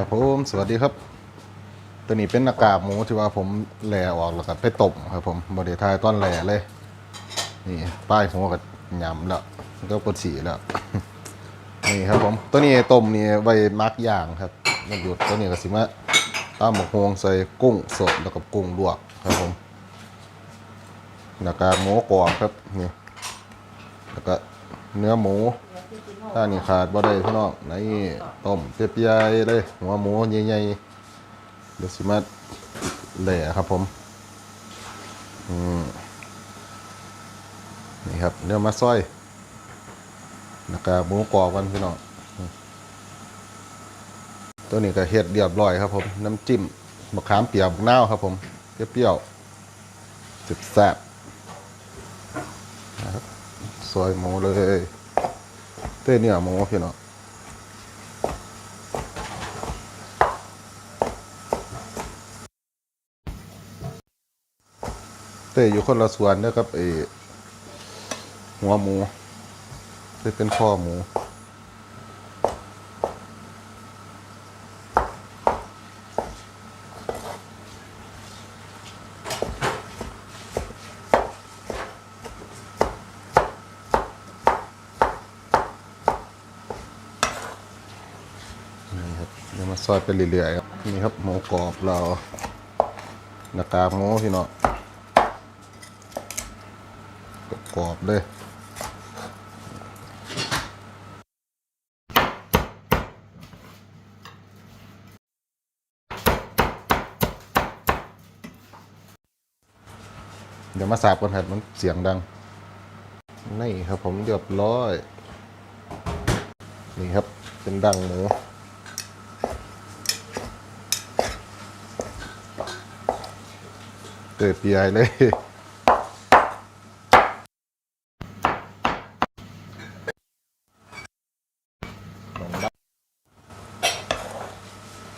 ครับผมสวัสดีครับ ตัวนี้เป็นหน้ากากหมูที่ว่าผมแหล่ออกแล้วก็ไปต้มครับผมบริทายต้อนแหล่เลย นี่ป้ายหัวกับยำแล้วก็ปวดสีแล้ว นี่ครับผม ตัวนี้ต้มนี่ไว้มักย่างครับมันหยุดตัวนี้ก็สิมาตามหมกฮวงใส่กุ้งสดแล้วก็กุ้งลวกครับผมหน้ากากหมูกรอบครับนี่แล้วก็เนื้อหมู ถ้านี่ขาดบ่ได้พี่น้องนี่ต้มเปียกๆเลยหัวหมูใหญ่ๆเดี๋ยวสิมาแหล่ครับผมอืมนี่ครับเนื้อมาซอยแล้วก็หมูกรอบกันพี่น้องตัวนี้ก็เฮ็ดเรียบร้อยครับผมน้ำจิ้มมะขามเปียกมะนาวครับผมเปรี้ยวๆแซ่บๆนะครับซอยหมูเลย ต้เนี่ยหมูพี่เนาะเต้อยู่คนละส่วนนะครับเอหัวหมูเต้เป็นข้อหมู นี่ครับเดี๋ยวมาซ อยไปเรื่อยๆครับนี่ครับหมูกรอบเราหน้ากากหมูพี่เนาะกรอบเลยเดี๋ยวมาสาบกันครับมันเสียงดัง นี่ครับผมเรียบร้อย นี่ครับเป็นดังหมู เกิดปีไอเลย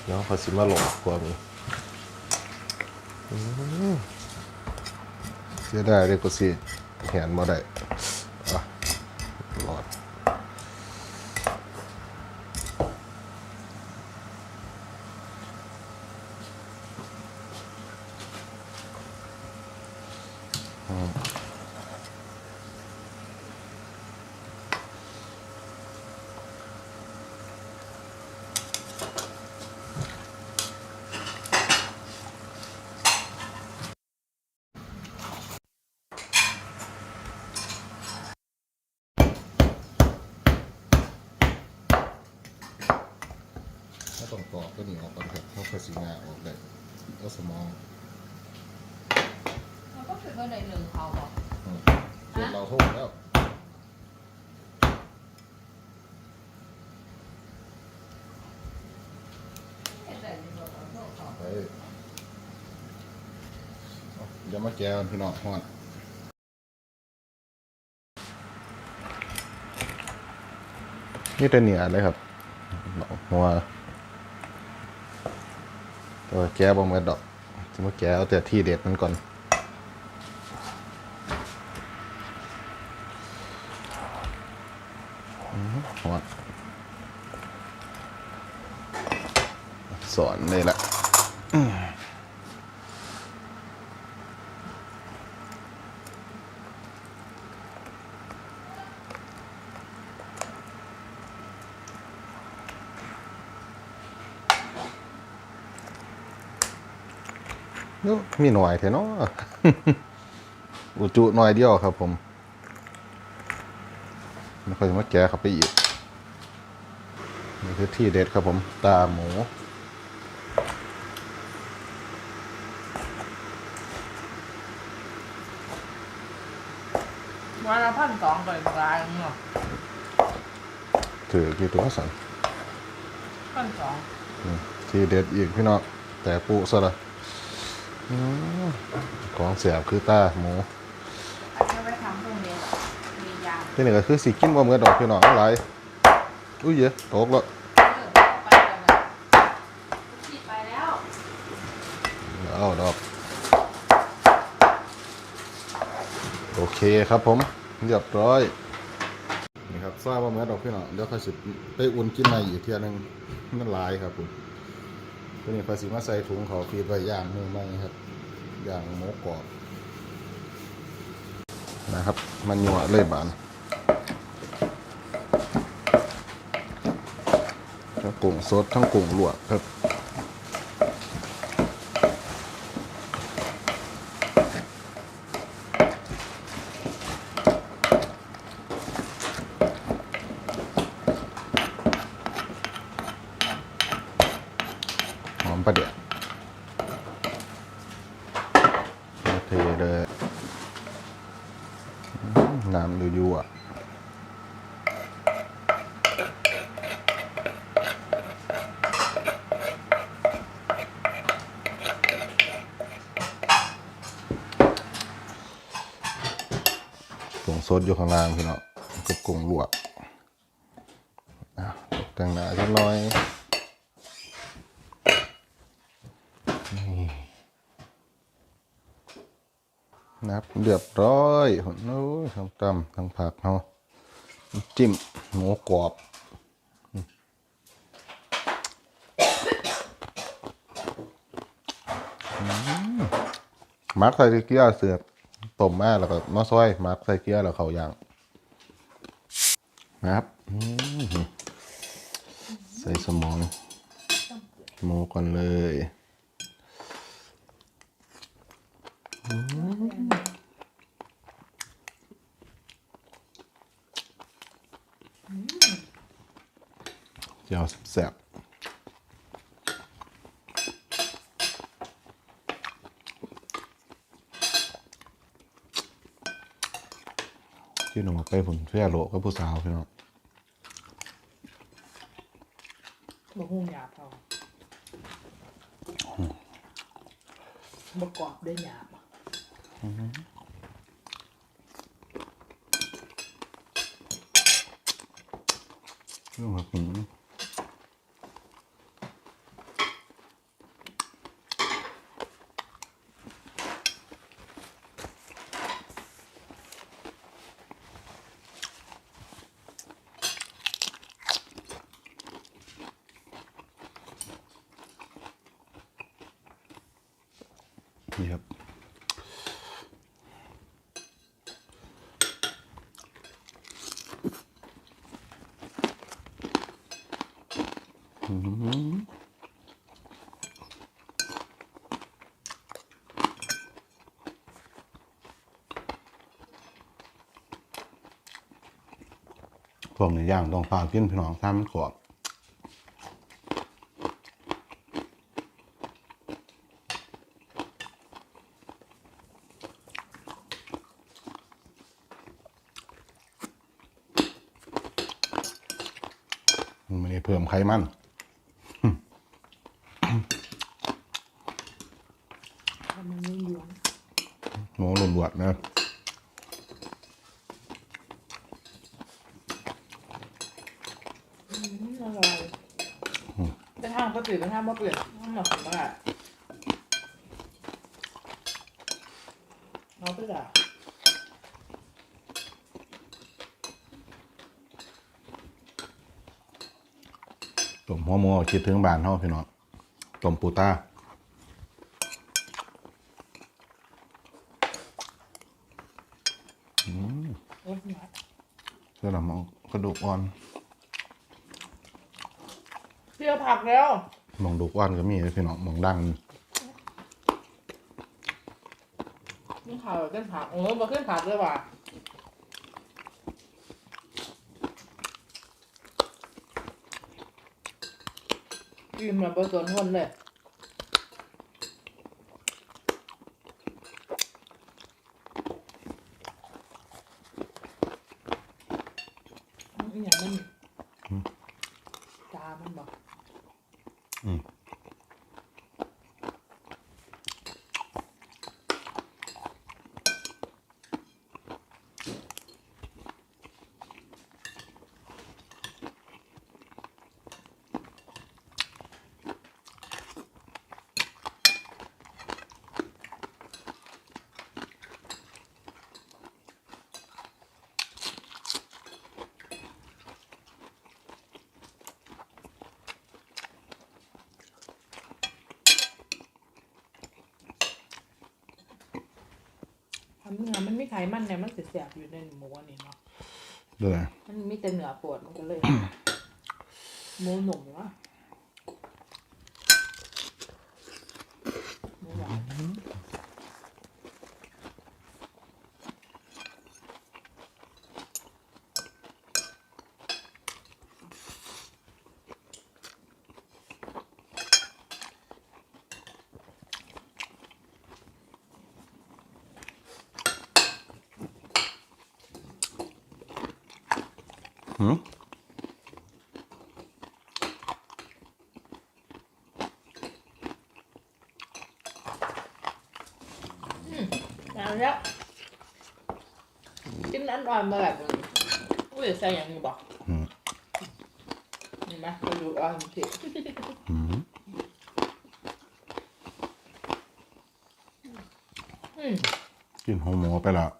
เนาะพอสิมาหลงกลัวมีเสียดายเลยก็สิเห็นมาได้อะรอด ถ้าต้องกรอกก็หนีออกก่อนครับเพราะภาษีงาออกได้แล้วสมอง มันก็คือว่าในหนึ่งเขาบอกอืมเดี๋ยวเราโทษแล้วเห็นแต่ในบอกเขาโทษเขาไปเอาเดี๋ยวมาแก้กันพี่น้องฮอดนี่เป็นเหนียเลยครับหัวตัวแก้บ่เหมือนดอกจะมาแก้เอาแต่ที่เด็ดมันก่อน หัว สอนเลยละโอ้มีหน่อยเถอะเนาะอุจุหน่อยเดียวครับผมไม่ค่อยจะมาแกะเข้าไปอีกนี่คือที่เด็ดครับผม ตาหมู วันละพันส องไปปลายเนาะถือกี่ตัวสันพันสองอืมที่เด็ดอีกพี่น้องแต่ปูซะละอืมของเสียบคือตาหมูอาจจะไปทำพรุ่งนี้มียาที่นี่ก็คือสีกินบ่เหมือนดอกพี่น้องอะไรอุ้ยเยอะตกแล้วเออไปกันเลยฉีดไปแล้วเอาดอก โอเคครับผม เรียบร้อยนี่ครับทราบว่าเมือดอกพี่น้องเดี๋ยวค่อยสิไปอุ่นกินในอีกเทียหนึงมันหลายครับผมตัวนี้ภาษีมาใส่ถุงเขาฟีดไว้ย่างมือไหมครับย่างหมูกรอบนะครับ มันหยวเลยบานทั้งกุ้งสดทั้งกุ้งลวกครับ อมประเดี๋ยวเทเลยน้ำยั่วๆกุ้งสดอยู่ข้างล่างพี่เนาะกับกุ้งลวกอะตกแต่งหน้าจักหน่อย นับเรียบร้อยโอ้ยทั้งตำทั้งผักเนาะจิ้มหมูกรอบอืมมักใส่เกี๊ยวเสือบต้มแม่แล้วก็มาซอยมักใส่เกี๊ยวแล้วเขาย่างนะครับใส่สมองหมูก่อนเลย เจียวแซ่บที่หนูไปผมเพื่อโลกับผู้สาวพี่น้องบะฮุ่งหยาบเขาบะกรอบได้หยาบอะเรื่องแบ พวกนี้ย่างต้องฝากกินพี่น้องซ้ำมันกรอบมันไม่ได้เพิ่มไขมัน ทำมันยุ่งยวน หมูหลวดๆนะอืมอร่อยแต่ทางก็ตื่นแต่ทางบ่เปลี่ยนมันหนักมากเอาไปละต้มหัวหมูคิดถึงบ้านเฮาพี่น้องต้มปูต้า เอ้ยหยาบ เพื่อเรามองกระดูกอ่อนเที่ยวผักแล้วมองดูกอ่อนก็มีเลยพี่น้องมองดังนี่ข่าวเส้นผักเออมาขึ้นผักด้วยว่ะกินมาเบอร์ส่วนคนเลย เนื้อมันไม่ไขมันเนี่ยมันเสียบๆอยู่ในหมูอันนี้เนาะเลยมันมีแต่เนื้อปวดมันก็เลยหมูหนุ่มวะหมูหวาน หืม เอา แล้วกินอันอ่อนมาแบบนี้อุ้ยใส่อย่างนี้บอกหืมเห็นไหมกระดูกอ่อนสิหืมอืมกินหัวหมูไปแล้ว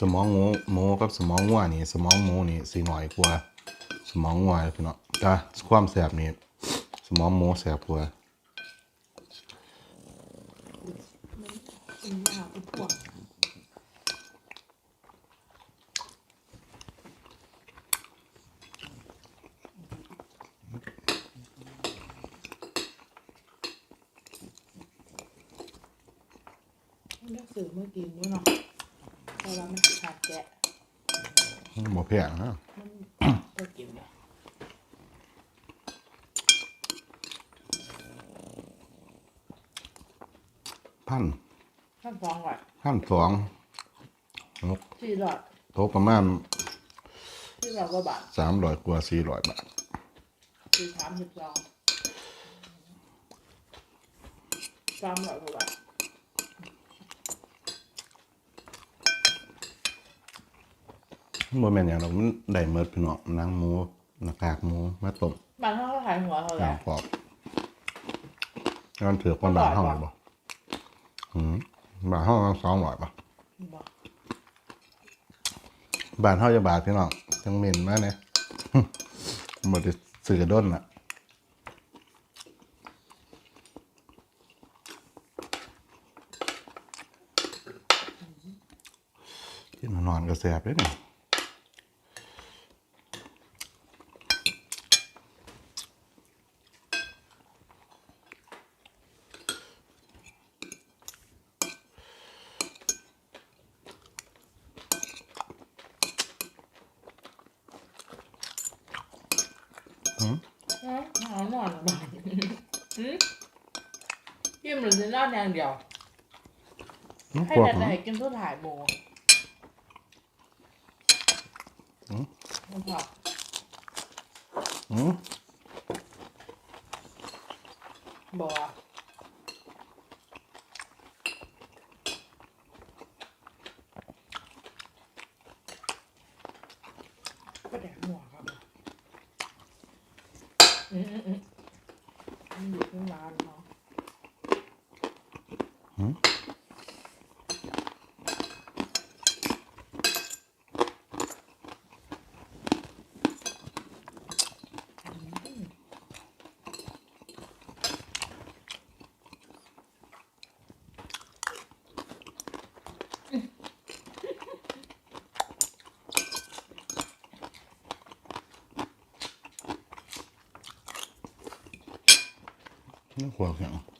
ส มองหมูหมูกับสมองวัวนี่ สมองหมูนี่สีหน่อยกว่า สมองวัวพี่เนาะแต่ความแสบนี่สมองหมูแสบกว่าเป็นพวกเลือกสื่อเมื่อกี้ด้วยเนาะเพราะว่ามันขาดแกะ บ่แพงนะมันก็กินเนี่ยพันขั้นฟองก่อนพันสองนกสี่หลอดโตะประมาณสี่หลอดกว่าบาทสามร้อยกว่าสี่ร้อยบาทสี่สามสิบสองสามหลอดกว่าบาท บ่แม่นอย่างดอกมันได้เมิดพี่น้องหนังหมูหน้ากากหมูมาต้มบางท่านก็ขายหัวเท่าไหร่ย่างกรอบแล้วมันถือคนบาทเท่าไหร่บ่หืมบาทเท่าสองร้อยป่ะบอกบาทเท่าจะบาทพี่น้องจังเหม็นมากเนี่ยบ่ได้ซื้อด้นน่ะ กินนอนก็แสบเลยเนี่ย อืมเอาหนอนบ้างอืมกินหรือจะนอนอย่างเดียว ให้ พวก แต่ มัน แต่กินทุกถ่ายโม อืม มันพอ อืม บอกว่าก็แดกหัวครับ อืมอืมอืมมันอ ยู่ที่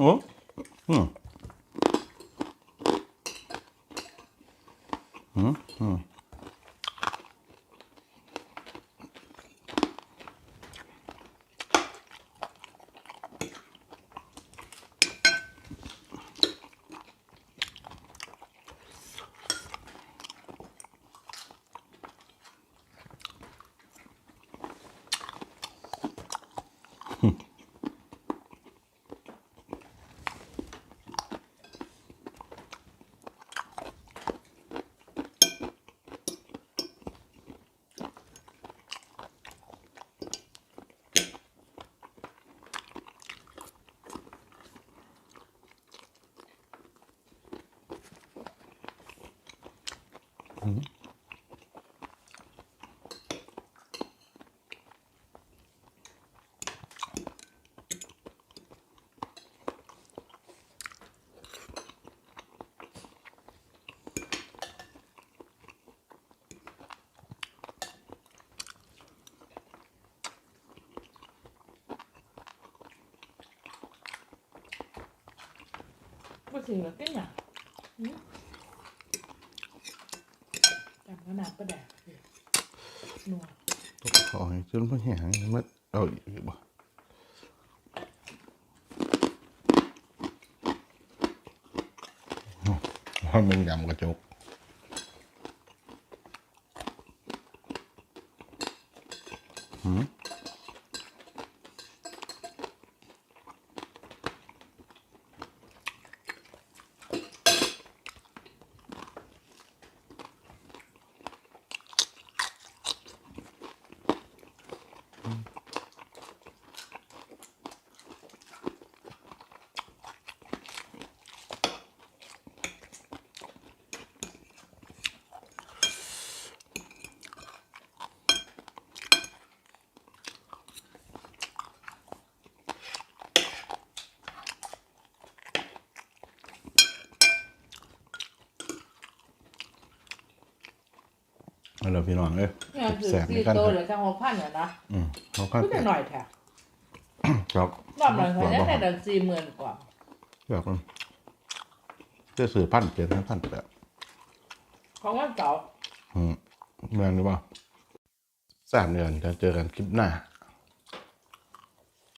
ร้า ก็ถึงแล้วก็เนี่ยหืมจำขนาดประแดกเลยนัว ขอให้จนพ่อแห้งมันเอาอีกบ่ว่ามันยำกระจกหื มเอาล่ะพี่น้องเอ้ยเนี่ยคือแสบสี่นี่กันโตเถเหลือะอจังหวะพันเหรอนะอืมเขาก็ก็จะหน่อยแท้ครับรอบหลังเขาได้แต่ดันสี่หมื่นกว่าแบบมันจะสื่อพันเจ็ดพันแปดของวันเก่าร์อืมเมืองหรือเปล่าสามเดือนจะเจอกันคลิปหน้า